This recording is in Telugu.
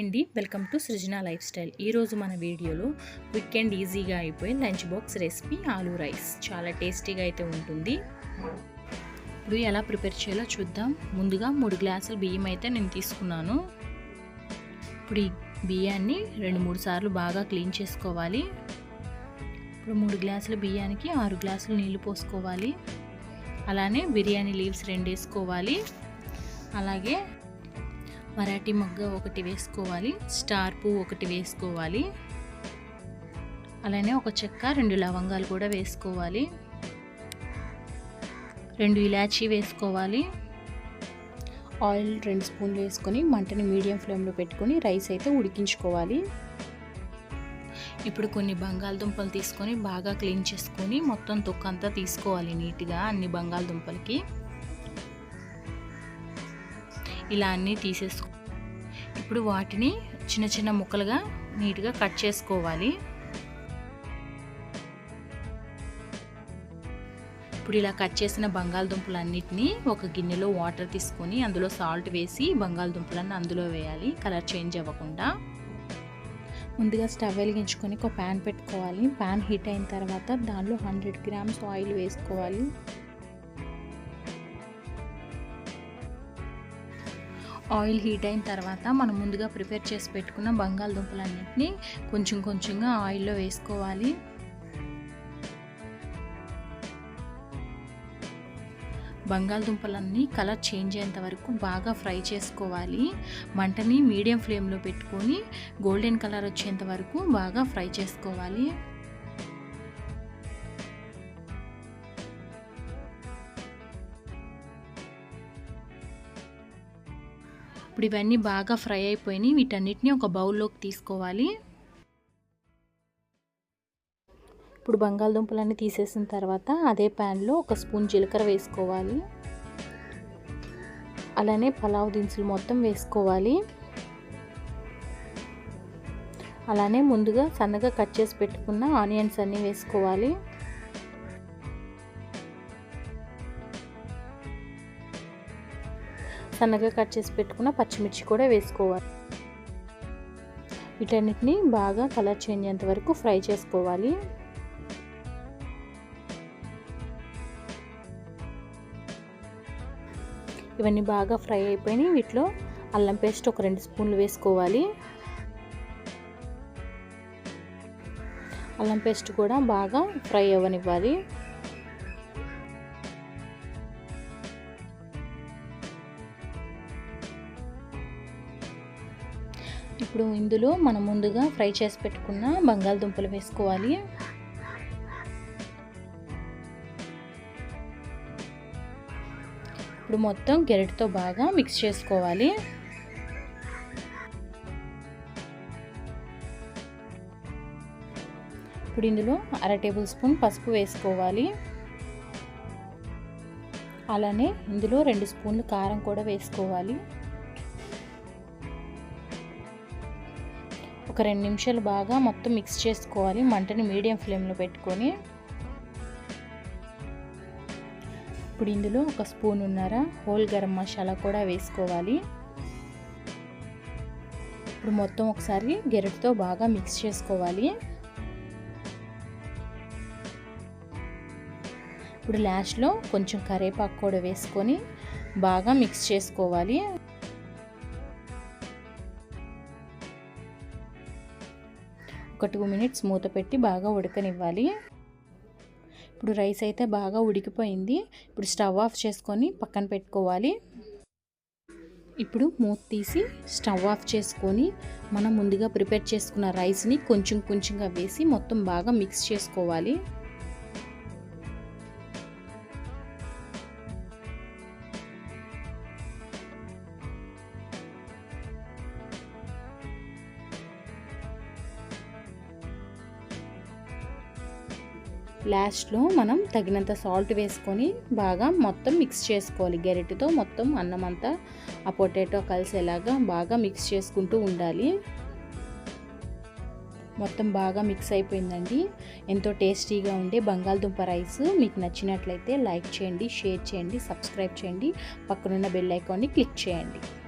అండి. Welcome to Srujana life style ఈరోజు మన వీడియోలో క్విక్ అండ్ ఈజీగా అయిపోయే lunch box recipe aloo rice. చాలా టేస్టీగా అయితే ఉంటుంది. ఇప్పుడు ఎలా ప్రిపేర్ చేయాలో చూద్దాం. ముందుగా మూడు గ్లాసులు బియ్యం అయితే నేను తీసుకున్నాను. ఇప్పుడు ఈ బియ్యాన్ని రెండు మూడు సార్లు బాగా క్లీన్ చేసుకోవాలి. ఇప్పుడు మూడు గ్లాసుల బియ్యానికి ఆరు గ్లాసులు నీళ్ళు పోసుకోవాలి. అలానే బిర్యానీ లీవ్స్ రెండు వేసుకోవాలి. అలాగే మరాఠీ మొగ్గ ఒకటి వేసుకోవాలి స్టార్ పువ్వు ఒకటి వేసుకోవాలి. అలానే ఒక చెక్క రెండు లవంగాలు కూడా వేసుకోవాలి. రెండు ఇలాచీ వేసుకోవాలి. ఆయిల్ రెండు స్పూన్లు వేసుకొని మంటని మీడియం ఫ్లేమ్లో పెట్టుకొని రైస్ అయితే ఉడికించుకోవాలి. ఇప్పుడు కొన్ని బంగాళదుంపలు తీసుకొని బాగా క్లీన్ చేసుకొని మొత్తం తొక్కంతా తీసుకోవాలి నీట్గా అన్ని బంగాళదుంపలకి. ఇలా అన్నీ తీసేసుకో. ఇప్పుడు వాటిని చిన్న చిన్న ముక్కలుగా నీట్గా కట్ చేసుకోవాలి. ఇప్పుడు ఇలా కట్ చేసిన బంగాళదుంపలన్నిటిని ఒక గిన్నెలో వాటర్ తీసుకొని అందులో సాల్ట్ వేసి బంగాళదుంపలన్నీ అందులో వేయాలి. కలర్ చేంజ్ అవ్వకుండా. ముందుగా స్టవ్ వెలిగించుకొని ఒక ప్యాన్ పెట్టుకోవాలి. ప్యాన్ హీట్ అయిన తర్వాత దానిలో హండ్రెడ్ గ్రామ్స్ ఆయిల్ వేసుకోవాలి. ఆయిల్ హీట్ అయిన తర్వాత మనం ముందుగా ప్రిపేర్ చేసి పెట్టుకున్న బంగాళదుంపలన్నింటినీ కొంచెం కొంచెంగా ఆయిల్లో వేసుకోవాలి. బంగాళదుంపలన్నీ కలర్ చేంజ్ అయ్యేంత వరకు బాగా ఫ్రై చేసుకోవాలి. మంటని మీడియం ఫ్లేమ్లో పెట్టుకొని గోల్డెన్ కలర్ వచ్చేంత వరకు బాగా ఫ్రై చేసుకోవాలి. ఇప్పుడు ఇవన్నీ బాగా ఫ్రై అయిపోయినాయి. వీటన్నిటిని ఒక బౌల్లోకి తీసుకోవాలి. ఇప్పుడు బంగాళదుంపలన్నీ తీసేసిన తర్వాత అదే ప్యాన్లో ఒక స్పూన్ జీలకర్ర వేసుకోవాలి. అలానే పలావ్ దినుసులు మొత్తం వేసుకోవాలి. అలానే ముందుగా సన్నగా కట్ చేసి పెట్టుకున్న ఆనియన్స్ అన్నీ వేసుకోవాలి. సన్నగా కట్ చేసి పెట్టుకున్న పచ్చిమిర్చి కూడా వేసుకోవాలి. వీటన్నిటిని బాగా కలర్ చేంజ్ అయ్యేంత వరకు ఫ్రై చేసుకోవాలి. ఇవన్నీ బాగా ఫ్రై అయిపోయినాయి. వీటిలో అల్లం పేస్ట్ ఒక రెండు స్పూన్లు వేసుకోవాలి. అల్లం పేస్ట్ కూడా బాగా ఫ్రై అవ్వనివ్వాలి. ఇప్పుడు ఇందులో మనం ముందుగా ఫ్రై చేసి పెట్టుకున్న బంగాళదుంపలు వేసుకోవాలి. ఇప్పుడు మొత్తం గెరటితో బాగా మిక్స్ చేసుకోవాలి. ఇప్పుడు ఇందులో అర టేబుల్ స్పూన్ పసుపు వేసుకోవాలి. అలానే ఇందులో రెండు స్పూన్లు కారం కూడా వేసుకోవాలి. ఒక రెండు నిమిషాలు బాగా మొత్తం మిక్స్ చేసుకోవాలి. మంటని మీడియం ఫ్లేమ్లో పెట్టుకొని. ఇప్పుడు ఇందులో ఒక స్పూన్ ఉన్నార? హోల్ గరం మసాలా కూడా వేసుకోవాలి. ఇప్పుడు మొత్తం ఒకసారి గెరటితో బాగా మిక్స్ చేసుకోవాలి. ఇప్పుడు లాస్ట్లో కొంచెం కరేపాకు కూడా వేసుకొని బాగా మిక్స్ చేసుకోవాలి. ఒక టూ మినిట్స్ మూత పెట్టి బాగా ఉడకనివ్వాలి. ఇప్పుడు రైస్ అయితే బాగా ఉడికిపోయింది. ఇప్పుడు స్టవ్ ఆఫ్ చేసుకొని పక్కన పెట్టుకోవాలి. ఇప్పుడు మూత తీసి స్టవ్ ఆఫ్ చేసుకొని మనం ముందుగా ప్రిపేర్ చేసుకున్న రైస్ని కొంచెం కొంచెంగా వేసి మొత్తం బాగా మిక్స్ చేసుకోవాలి. లాస్ట్లో మనం తగినంత సాల్ట్ వేసుకొని బాగా మొత్తం మిక్స్ చేసుకోవాలి. గెరెట్తో మొత్తం అన్నం అంతా ఆ పొటాటో కలిసేలాగా బాగా మిక్స్ చేసుకుంటూ ఉండాలి. మొత్తం బాగా మిక్స్ అయిపోయిందండి. ఎంతో టేస్టీగా ఉండే బంగాళదుంప రైస్. మీకు నచ్చినట్లయితే లైక్ చేయండి షేర్ చేయండి సబ్స్క్రైబ్ చేయండి. పక్కనున్న బెల్ ఐకాన్ని క్లిక్ చేయండి.